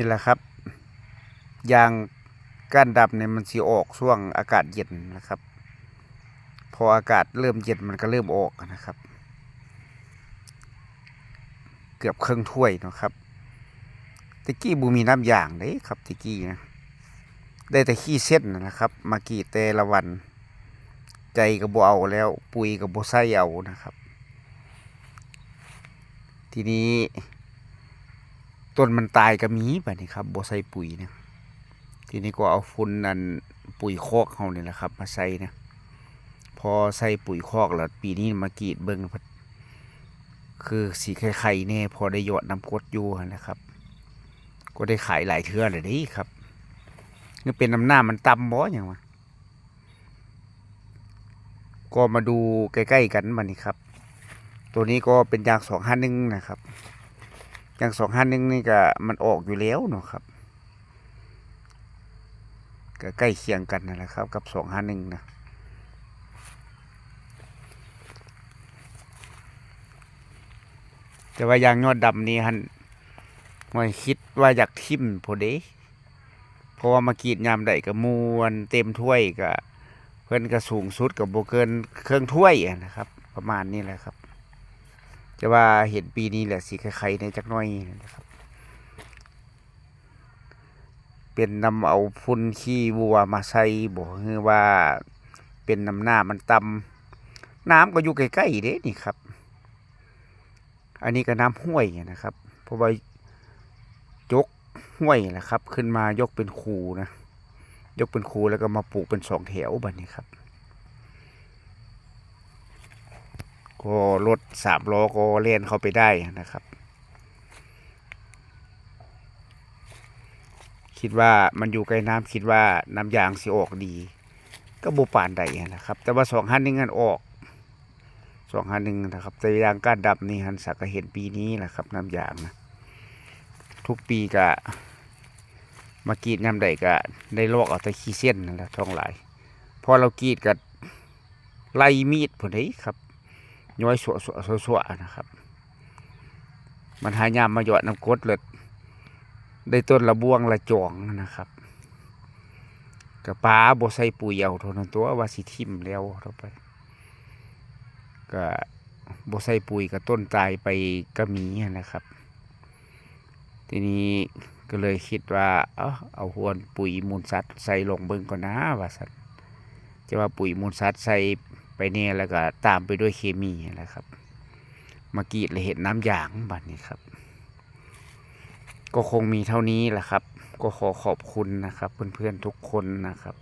นี่แหละครับยางก้านดำเนี่ยมันสิออกช่วงอากาศเย็นนะครับ พออากาศเริ่มเย็นมันก็เริ่มออกนะครับ เกือบครึ่งถ้วยนะครับตะกี้บูมีน้ำยางเด้ครับตะกี้นะได้แต่ขี้เส้นนะครับ มากรีดแต่ละวัน ใจก็บ่เอาแล้ว ปุ๋ยก็บ่ใส่เอานะครับ ทีนี้ ต้นมันตายก็มีแบบนี้ครับบ่ใส่ปุ๋ยนะทีนี้ก็เอาฝุ่นนั่นปุ๋ยคอกเฮานี่แหละครับ มาใส่นะพอใส่ปุ๋ยคอกแล้วปีนี้มากรีดเบิ่งคือสีไข่ๆแน่พอได้หยอดน้ำกดอยู่นะครับ ก็ได้ขายหลายเทื่อเลยเด้ครับนี่เป็นน้ำหน้ามันต่ำบ่อย่างวะก็มาดูใกล้ๆกันบัดนี้ครับ ตัวนี้ก็เป็นยางสองห้าหนึ่งนะครับ อย่างสองห้าหนึ่งนี่ก็มันออกอยู่แล้วเนาะครับ ก็ใกล้เคียงกันนั่นแหละครับ กับสองห้าหนึ่งนะแต่ว่ายางยอดดำนี่ฮันไม่คิดว่าอยากทิมพอด้เพราะว่ามากรีดยามใดก็มวนเต็มถ้วยก็เพื่อนก็สูงสุดกับโบเกินเครื่องถ้วยนะครับ ประมาณนี้แหละครับ จะว่าเห็นปีนี้แหละสีไข่ๆในจักน้อยนะครับ เป็นนำเอาฝุ่นขี้วัวมาใส่บอกคือว่าเป็นน้ำหน้ามันตำน้ำก็อยู่ใกล้ๆเด้นี่ครับ อันนี้ก็น้ำห้วยนะครับ เพราะว่ายกห้วยนะครับ ขึ้นมายกเป็นคูนะ ยกเป็นคูแล้วก็มาปลูกเป็นสองแถวแบบนี้ครับ ก็รถสามล้อก็เล่นเข้าไปได้นะครับ คิดว่ามันอยู่ใกล้น้ำคิดว่าน้ำยางสิออกดี ก็บูปานใดนะครับ แต่ว่าสองหันหนึ่งอันออกสองหันหนึ่งนะครับ แต่ยางก้านดำนี่หันสักก็เห็นปีนี้แหละครับ น้ำยางนะทุกปีก็มากรีดน้ำใดก็ได้ลอกเอาแต่ขี้เส้นนั่นแหละท้องหลายพอเรากรีดก็ไล่มีดผลนี้ครับ ย้อยสวสวสวสวนะครับ มันหายามมาหยอดน้ำกดเลยได้ต้นละบ่วงละจองนะครับกับป้าบใส่ปุ๋ยเอาเท่านั้นตัวว่าสิทิมแล้วเท่าไปก็บใส่ปุ๋ยกับต้นตายไปก็มีนะครับ ทีนี้ก็เลยคิดว่า เอาเอาหวนปุ๋ยมูลสัตว์ใส่ลงเบิ่งก่อนนะว่าสัตว์จะว่าปุ๋ยมูลสัตว์ใส่ ไปเนี่ยแล้วก็ตามไปด้วยเคมีนะครับมากรีดเลยเห็นน้ำยางบัดนี้ครับ ก็คงมีเท่านี้แหละครับ ก็ขอขอบคุณนะครับ เพื่อนๆทุกคนนะครับ